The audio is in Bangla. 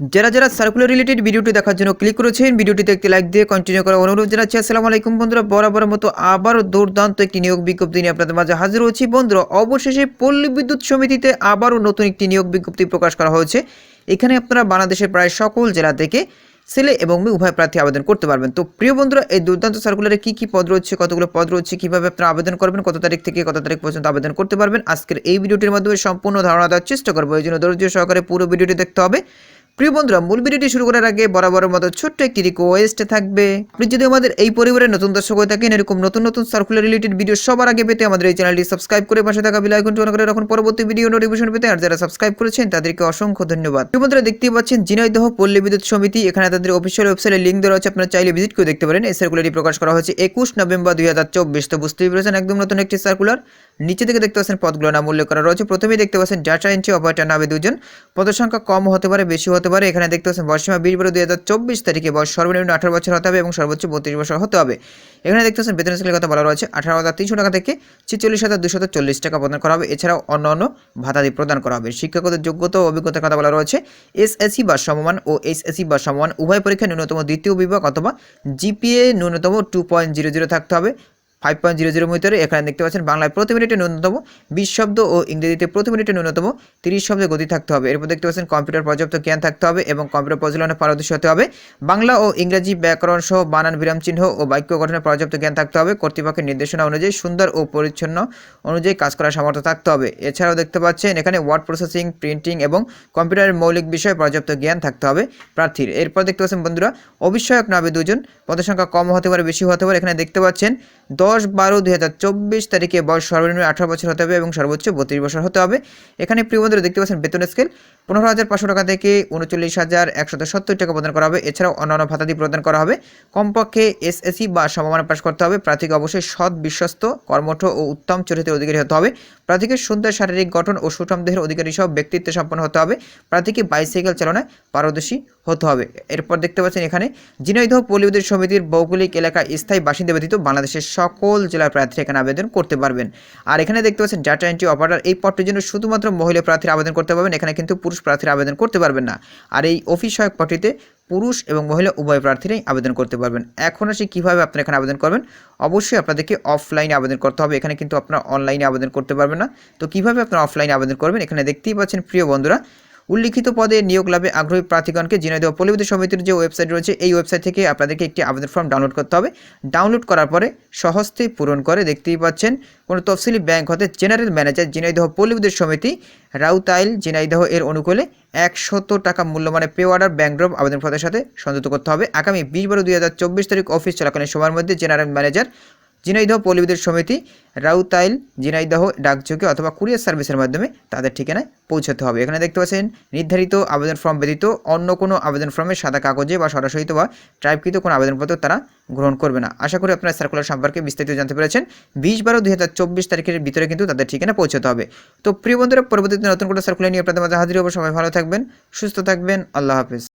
যারা যারা সার্কুলার রিলেটেড ভিডিওটি দেখার জন্য ক্লিক করেছেন ভিডিওটিতে একটি লাইক দিয়ে কন্টিনিউ করার অনুরোধ জানাচ্ছি। আসসালামু আলাইকুম বন্ধুরা বরাবর মতো আবারও দুর্দান্ত একটি নিয়োগ বিজ্ঞপ্তি নিয়ে আপনাদের মাঝে হাজির হচ্ছি। বন্ধুরা, অবশেষে পল্লী বিদ্যুৎ সমিতিতে আবারও নতুন একটি নিয়োগ বিজ্ঞপ্তি প্রকাশ করা হয়েছে। এখানে আপনারা বাংলাদেশের প্রায় সকল জেলা থেকে ছেলে এবং মেয়ে উভয় প্রার্থী আবেদন করতে পারবেন। তো প্রিয় বন্ধুরা, এই দুর্দান্ত সার্কুলারে কি কি পদ রয়েছে, কতগুলো পদ রয়েছে, কীভাবে আপনারা আবেদন করবেন, কত তারিখ থেকে কত তারিখ পর্যন্ত আবেদন করতে পারবেন, আজকের এই ভিডিওটির মাধ্যমে সম্পূর্ণ ধারণা দেওয়ার চেষ্টা করব। এই জন্য ধৈর্য সহকারে পুরো ভিডিওটি দেখতে হবে। প্রিয় বন্ধুরা, মূল ভিডিওটি শুরু করার আগে বরাবরের মতো ছোট্ট একটি রিকোয়েস্ট থাকবে। আপনি যদি আমাদের এই পরিবারের নতুন দর্শক হয়ে থাকেন, এরকম নতুন নতুন সার্কুলার রিলেটেড ভিডিও সবার আগে পেতে আমাদের এই চ্যানেলটি সাবস্ক্রাইব করে পাশে থাকা বেল আইকনটি অন করে রাখুন। পরবর্তী ভিডিও নোটিফিকেশন পেতে আর যারা সাবস্ক্রাইব করেছেন, তাদেরকে অসংখ্য ধন্যবাদ। প্রিয় বন্ধুরা, দেখতেই পাচ্ছেন ঝিনাইদহ পল্লী বিদ্যুৎ সমিতি, এখানে তাদের অফিসিয়াল ওয়েবসাইটে লিঙ্ক দেওয়া আছে আপনারা চাইলে ভিজিট করে দেখতে পারেন। এই সার্কুলারটি প্রকাশ করা হয়েছে একুশ নভেম্বর দুই হাজার চব্বিশ। তো বুঝতেই পেরেছেন, একদম নতুন একটি সার্কুলার নিচে থেকে দেখতে পাচ্ছেন পদগুলো নাম উল্লেখ করা রয়েছে। প্রথমেই দেখতে পাচ্ছেন ডাটা এন্ট্রি অপারেটর নামে দুজন। পদের সংখ্যা কম হতে পারে, বেশি হতে পারে। এখানে দেখতে পাচ্ছেন বয়সীমা বিশ বারো দুই হাজার চব্বিশ তারিখে বয়স সর্বনিম্ন আঠারো বছর হতে হবে এবং সর্বোচ্চ বত্রিশ বছর হতে হবে। এখানে দেখতে পাচ্ছেন, বেতন স্কেলের কথা বলা রয়েছে, আঠারো হাজার তিনশো টাকা থেকে ছেচল্লিশ হাজার দুশো চল্লিশ টাকা প্রদান করা হবে। এছাড়াও অন্য অন্য ভাতাদি প্রদান করা হবে। শিক্ষাগত যোগ্যতা ও অভিজ্ঞতার কথা বলা রয়েছে, এসএসসি বা সমমান ও এইচএসসি বা সমমান উভয় পরীক্ষায় ন্যূনতম দ্বিতীয় বিভাগ অথবা জিপিএ ন্যূনতম টু পয়েন্ট জিরো জিরো থাকতে হবে। ফাইভ পয়েন্ট জিরো জিরো মিটারে এখানে দেখতে পাচ্ছেন বাংলায় প্রতি মিনিটে ন্যূনতম বিশ শব্দ ও ইংরেজিতে প্রতি মিনিটে ন্যূনতম তিরিশ শব্দের গতি থাকতে হবে। এরপর দেখতে পাচ্ছেন কম্পিউটার পর্যাপ্ত জ্ঞান থাকতে হবে এবং কম্পিউটার পরিচালনা পারদর্শী হতে হবে। বাংলা ও ইংরেজি ব্যাকরণ সহ বানান বিরাম চিহ্ন ও বাক্য গঠনের পর্যাপ্ত জ্ঞান থাকতে হবে। কর্তৃপক্ষের নির্দেশনা অনুযায়ী সুন্দর ও পরিচ্ছন্ন অনুযায়ী কাজ করার সামর্থ্য থাকতে হবে। এছাড়াও দেখতে পাচ্ছেন এখানে ওয়ার্ড প্রসেসিং প্রিন্টিং এবং কম্পিউটারের মৌলিক বিষয়ে পর্যাপ্ত জ্ঞান থাকতে হবে প্রার্থীর। এরপর দেখতে পাচ্ছেন বন্ধুরা, অবিষয়ক নাবে দুজন, পদের সংখ্যা কম হতে পারে, বেশি হতে পারে। এখানে দেখতে পাচ্ছেন দশ বারো দুই হাজার চব্বিশ তারিখে বয়স সর্বনিম্ন আঠারো বছর হতে হবে এবং সর্বোচ্চ বত্রিশ বছর হতে হবে। এখানে প্রিয় বন্ধুরা দেখতে পাচ্ছেন বেতন স্কেল পনেরো হাজার পাঁচশো টাকা থেকে উনচল্লিশ হাজার একশত সত্তর টাকা প্রদান করা হবে। এছাড়াও অন্যান্য ভাতাদি প্রদান করা হবে। কমপক্ষে এসএসসি বা সমমানে পাশ করতে হবে। প্রার্থীকে অবশ্যই সৎ, বিশ্বস্ত, কর্মঠ ও উত্তম চরিত্রের অধিকারী হতে হবে। প্রার্থীকে সুন্দর শারীরিক গঠন ও সুষম দেহের অধিকারী সহ ব্যক্তিত্ব সম্পন্ন হতে হবে। প্রার্থীকে বাইসাইকেল চালনায় পারদর্শী হতে হবে। এরপর দেখতে পাচ্ছেন এখানে ঝিনাইদহ পল্লীবিদ্যুৎ সমিতির ভৌগোলিক এলাকা স্থায়ী বাসিন্দা ব্যতীত বাংলাদেশের সকল জেলার প্রার্থী এখানে আবেদন করতে পারবেন। আর এখানে দেখতে পাচ্ছেন ডাটা এন্ট্রি অপারেটর এই পদটির জন্য শুধুমাত্র মহিলা প্রার্থীরা আবেদন করতে পারবেন, এখানে কিন্তু পুরুষ প্রার্থীরা আবেদন করতে পারবেন না। আর এই অফিস সহায়ক পদটিতে পুরুষ এবং মহিলা উভয় প্রার্থীরাই আবেদন করতে পারবেন। এখন আসি কীভাবে আপনারা এখানে আবেদন করবেন। অবশ্যই আপনাদেরকে অফলাইনে আবেদন করতে হবে, এখানে কিন্তু আপনারা অনলাইনে আবেদন করতে পারবেন না। তো কীভাবে আপনারা অফলাইনে আবেদন করবেন, এখানে দেখতেই পাচ্ছেন, প্রিয় বন্ধুরা উল্লিখিত পদে নিয়োগ লাভে আগ্রহী প্রার্থীগণকে ঝিনাইদহ পল্লীবিদ্যুৎ সমিতির যে ওয়েবসাইট রয়েছে, এই ওয়েবসাইট থেকে আপনাদেরকে একটি আবেদন ফর্ম ডাউনলোড করতে হবে। ডাউনলোড করার পরে সহজতেই পূরণ করে দেখতেই পাচ্ছেন, কোনো তফসিলি ব্যাংক হতে জেনারেল ম্যানেজার ঝিনাইদহ পল্লীবিদ্যুৎ সমিতি, রাউতাইল ঝিনাইদহ এর অনুকূলে একশত টাকা মূল্যমানের পে অর্ডার ব্যাংক ড্রপ আবেদনপত্রের সাথে সংযুক্ত করতে হবে। আগামী বিশ বারো দুই তারিখ অফিস চলাকালীন সময়ের মধ্যে জেনারেল ম্যানেজার ঝিনাইদহ পল্লীবিদ্যুৎ সমিতি, রাউতাইল ঝিনাইদহ ডাকযোগে অথবা কুরিয়ার সার্ভিসের মাধ্যমে তাদের ঠিকানায় পৌঁছাতে হবে। এখানে দেখতে পাচ্ছেন, নির্ধারিত আবেদন ফর্ম ব্যতীত অন্য কোনো আবেদন ফর্মে সাদা কাগজে বা সরাসরি বা টাইপকৃত কোনো আবেদনপত্র তারা গ্রহণ করবে না। আশা করি আপনারা সার্কুলার সম্পর্কে বিস্তারিত জানতে পেরেছেন। বিশ বারো দুই হাজার চব্বিশ তারিখের ভিতরে কিন্তু তাদের ঠিকানা পৌঁছাতে হবে। তো প্রিয় বন্ধুরা, পরবর্তীতে নতুন কোনো সার্কুলার নিয়ে আপনাদের মাঝে হাজির হব। সবাই ভালো থাকবেন, সুস্থ থাকবেন। আল্লাহ হাফিজ।